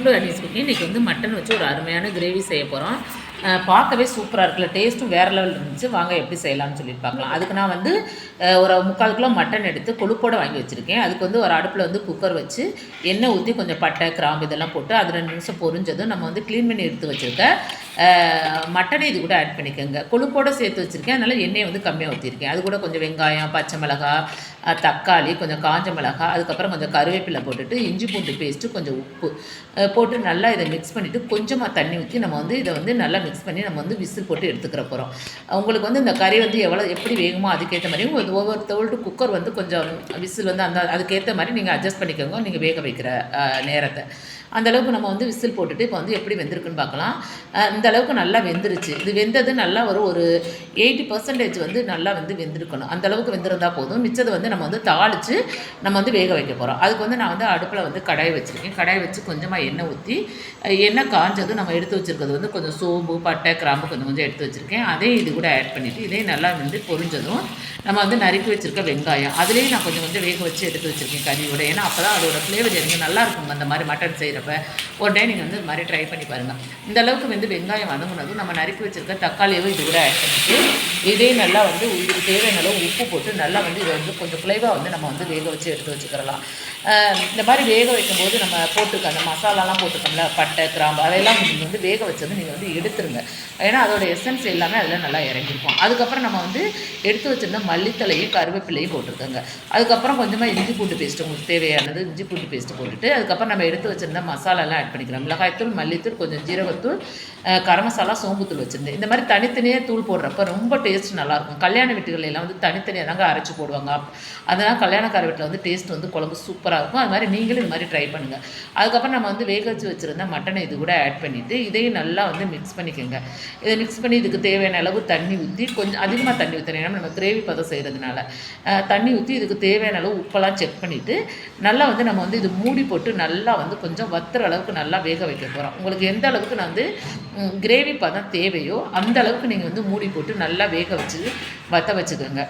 Hello Anees cookie இன்றைக்கி வந்து mutton வச்சு ஒரு அருமையான கிரேவி செய்ய போகிறோம் பார்க்கவே சூப்பராக இருக்குல்ல. டேஸ்ட்டும் வேறு லெவல் இருந்துச்சு. வாங்க எப்படி செய்யலாம்னு சொல்லி பார்க்கலாம். அதுக்கு நான் வந்து ஒரு முக்கால் கிலோ மட்டன் எடுத்து கொழுப்போடு வாங்கி வச்சுருக்கேன். அதுக்கு வந்து ஒரு அடுப்பில் வந்து குக்கர் வச்சு எண்ணெய் ஊற்றி கொஞ்சம் பட்டை கிராம்பு இதெல்லாம் போட்டு அது ரெண்டு நிமிஷம் பொரிஞ்சதும் நம்ம வந்து க்ளீன் பண்ணி எடுத்து வச்சுருக்க மட்டனை இது கூட ஆட் பண்ணிக்கோங்க. கொழுப்போடு சேர்த்து வச்சுருக்கேன். அதனால் எண்ணெயை வந்து கம்மியாக ஊற்றிருக்கேன் அது கூட கொஞ்சம் வெங்காயம் பச்சை மிளகா தக்காளி கொஞ்சம் காஞ்ச மிளகா அதுக்கப்புறம் கொஞ்சம் கருவேப்பிலை போட்டுட்டு இஞ்சி பூண்டு பேஸ்ட்டு கொஞ்சம் உப்பு போட்டு நல்லா இதை மிக்ஸ் பண்ணிவிட்டு கொஞ்சமாக தண்ணி ஊற்றி நம்ம வந்து இதை வந்து நல்லா மிக்ஸ் பண்ணி நம்ம வந்து விசில் போட்டு எடுத்துக்கிற போகிறோம் உங்களுக்கு வந்து இந்த கறி வந்து எவ்வளோ எப்படி வேகுமோ அதுக்கேற்ற மாதிரி ஒவ்வொரு தோல்ட்டு குக்கர் வந்து கொஞ்சம் விசில் வந்து அந்த அதுக்கேற்ற மாதிரி நீங்கள் அட்ஜஸ்ட் பண்ணிக்கோங்க நீங்கள் வேக வைக்கிற நேரத்தை. அந்தளவுக்கு நம்ம வந்து விசில் போட்டுட்டு இப்போ வந்து எப்படி வெந்திருக்குன்னு பார்க்கலாம் அஹ், இந்த அளவுக்கு நல்லா வெந்துருச்சு. இது வெந்தது நல்லா ஒரு ஒரு எயிட்டி பர்சன்டேஜ் வந்து நல்லா வந்து வெந்திருக்கணும். அந்தளவுக்கு வெந்திருந்தால் போதும். மிச்சத்தை வந்து நம்ம வந்து தாளித்து நம்ம வந்து வேக வைக்க போகிறோம் அதுக்கு வந்து நான் வந்து அடுப்பில் வந்து கடாய் வச்சுருக்கேன். கடாய் வச்சு கொஞ்சமாக எண்ணெய் ஊற்றி எண்ணெய் காஞ்சதும் நம்ம எடுத்து வச்சுருக்கிறது வந்து கொஞ்சம் சோம்பு பட்டை கிராம்பு கொஞ்சம் கொஞ்சம் எடுத்து வச்சுருக்கேன். அதையும் இது கூட ஆட் பண்ணிவிட்டு இதே நல்லா வந்து பொரிஞ்சதும் நம்ம வந்து நறுக்கி வச்சுருக்க வெங்காயம். அதுலேயும் நான் கொஞ்சம் கொஞ்சம் வேக வச்சு எடுத்து வச்சுருக்கேன் கறியோட. ஏன்னா அப்போ தான் அதோட ஃப்ளேவர் எனக்கு நல்லா இருக்கும் அந்த மாதிரி மட்டன் செய்கிறப்ப ஒரு டைம் நீங்கள் வந்து இது மாதிரி ட்ரை பண்ணி பாருங்கள் இந்த அளவுக்கு வந்து வெங்காயம் வதங்கினதும் நம்ம நறுக்கி வச்சுருக்க தக்காளியவும் இது கூட ஆட் பண்ணிட்டு இதே நல்லா வந்து இதுக்கு தேவையான அளவு உப்பு போட்டு நல்லா வந்து இதை வந்து கொஞ்சம் ஃப்ளேவாக வந்து நம்ம வந்து வேக வச்சு எடுத்து வச்சுக்கிறலாம். இந்த மாதிரி வேக வைக்கும்போது நம்ம போட்டுக்க அந்த மசாலாலாம் போட்டுக்கோம்ல பட்டை கிராம்பு அதெல்லாம் நீங்கள் வந்து வேக வச்சது நீங்கள் வந்து எடுத்துருங்க. ஏன்னா அதோட எசன்ஸ் எல்லாமே அதில் நல்லா இறங்கியிருக்கும் அதுக்கப்புறம் நம்ம வந்து எடுத்து வச்சிருந்த மல்லித்தலையும் கருவேப்பிலையும் போட்டிருக்கோங்க. அதுக்கப்புறம் கொஞ்சமாக இஞ்சி பூண்டு பேஸ்ட்டு உங்களுக்கு தேவையானது இஞ்சி பூண்டு பேஸ்ட்டு போட்டுட்டு அதுக்கப்புறம் நம்ம எடுத்து வச்சுருந்த மசாலாலாம் ஆட் பண்ணிக்கிறோம் மிளகாய்த்தூள் மல்லித்தூள் கொஞ்சம் ஜீரகத்தூள் கரம் மசாலா சோம்புத்தூள் வச்சுருந்தேன். இந்த மாதிரி தனித்தனியாக தூள் போடுறப்ப ரொம்ப டேஸ்ட் நல்லாயிருக்கும். கல்யாண வீட்டுகளெல்லாம் வந்து தனித்தனியாக தாங்க அரைச்சி போடுவாங்க. அதெல்லாம் அதனால் கல்யாணக்கார வீட்டில் வந்து டேஸ்ட் வந்து குழம்பு சூப்பராக இருக்கும். அது மாதிரி நீங்களும் இது மாதிரி ட்ரை பண்ணுங்கள் அதுக்கப்புறம் நம்ம வந்து வேக வச்சு வச்சுருந்த மட்டனை இது கூட ஆட் பண்ணிவிட்டு இதையும் நல்லா வந்து மிக்ஸ் பண்ணிக்கோங்க. இதை மிக்ஸ் பண்ணி இதுக்கு தேவையான அளவு தண்ணி ஊற்றி கொஞ்சம் அதிகமாக தண்ணி ஊற்றணும் ஏன்னா நம்ம கிரேவி பதம் செய்கிறதுனால தண்ணி ஊற்றி இதுக்கு தேவையான அளவு உப்பெல்லாம் செக் பண்ணிவிட்டு நல்லா வந்து நம்ம வந்து இது மூடி போட்டு நல்லா வந்து கொஞ்சம் வத்துற அளவுக்கு நல்லா வேக வைக்க போகிறோம் உங்களுக்கு எந்த அளவுக்கு நான் வந்து கிரேவி பதம் தேவையோ அந்த அளவுக்கு நீங்கள் வந்து மூடி போட்டு நல்லா வேக வச்சு வத்த வச்சுக்கோங்க.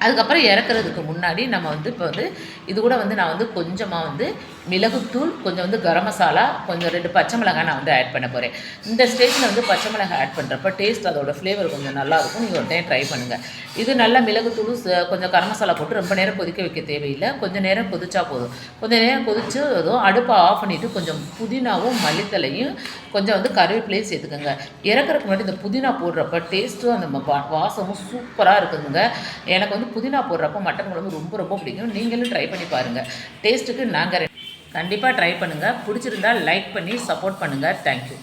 அதுக்கப்புறம் இறக்குறதுக்கு முன்னாடி நம்ம வந்து இப்போ வந்து இது கூட வந்து நான் வந்து கொஞ்சமாக வந்து மிளகுத்தூள் கொஞ்சம் வந்து கரம் மசாலா கொஞ்சம் ரெண்டு பச்சை மிளகாய் நான் வந்து ஆட் பண்ண போகிறேன் இந்த ஸ்டேஜில் வந்து பச்சை மிளகாய் ஆட் பண்ணுறப்ப டேஸ்ட் அதோட ஃப்ளேவர் கொஞ்சம் நல்லாயிருக்கும் நீங்கள் ஒரு டைம் ட்ரை பண்ணுங்கள் இது நல்லா மிளகுத்தூள் கொஞ்சம் கரம் மசாலா போட்டு ரொம்ப நேரம் கொதிக்க வைக்க தேவையில்லை. கொஞ்சம் நேரம் கொதிச்சா போதும். கொஞ்சம் நேரம் கொதிச்சு அதுவும் அடுப்பை ஆஃப் பண்ணிவிட்டு கொஞ்சம் புதினாவும் மல்லித்தலையும் கொஞ்சம் வந்து கருவேப்பிலையும் சேர்த்துக்கோங்க. இறக்குறதுக்கு முன்னாடி இந்த புதினா போடுறப்ப டேஸ்ட்டும் அந்த ம- வாசமும் சூப்பராக இருக்குதுங்க. எனக்கு வந்து புதினா போடுறப்ப மட்டன் குழம்பு ரொம்ப ரொம்ப பிடிக்கும். நீங்களும் ட்ரை பண்ணி பாருங்கள் டேஸ்ட்டுக்கு நாங்கள் கண்டிப்பாக ட்ரை பண்ணுங்கள் பிடிச்சிருந்தா லைக் பண்ணி சப்போர்ட் பண்ணுங்கள் தேங்க்யூ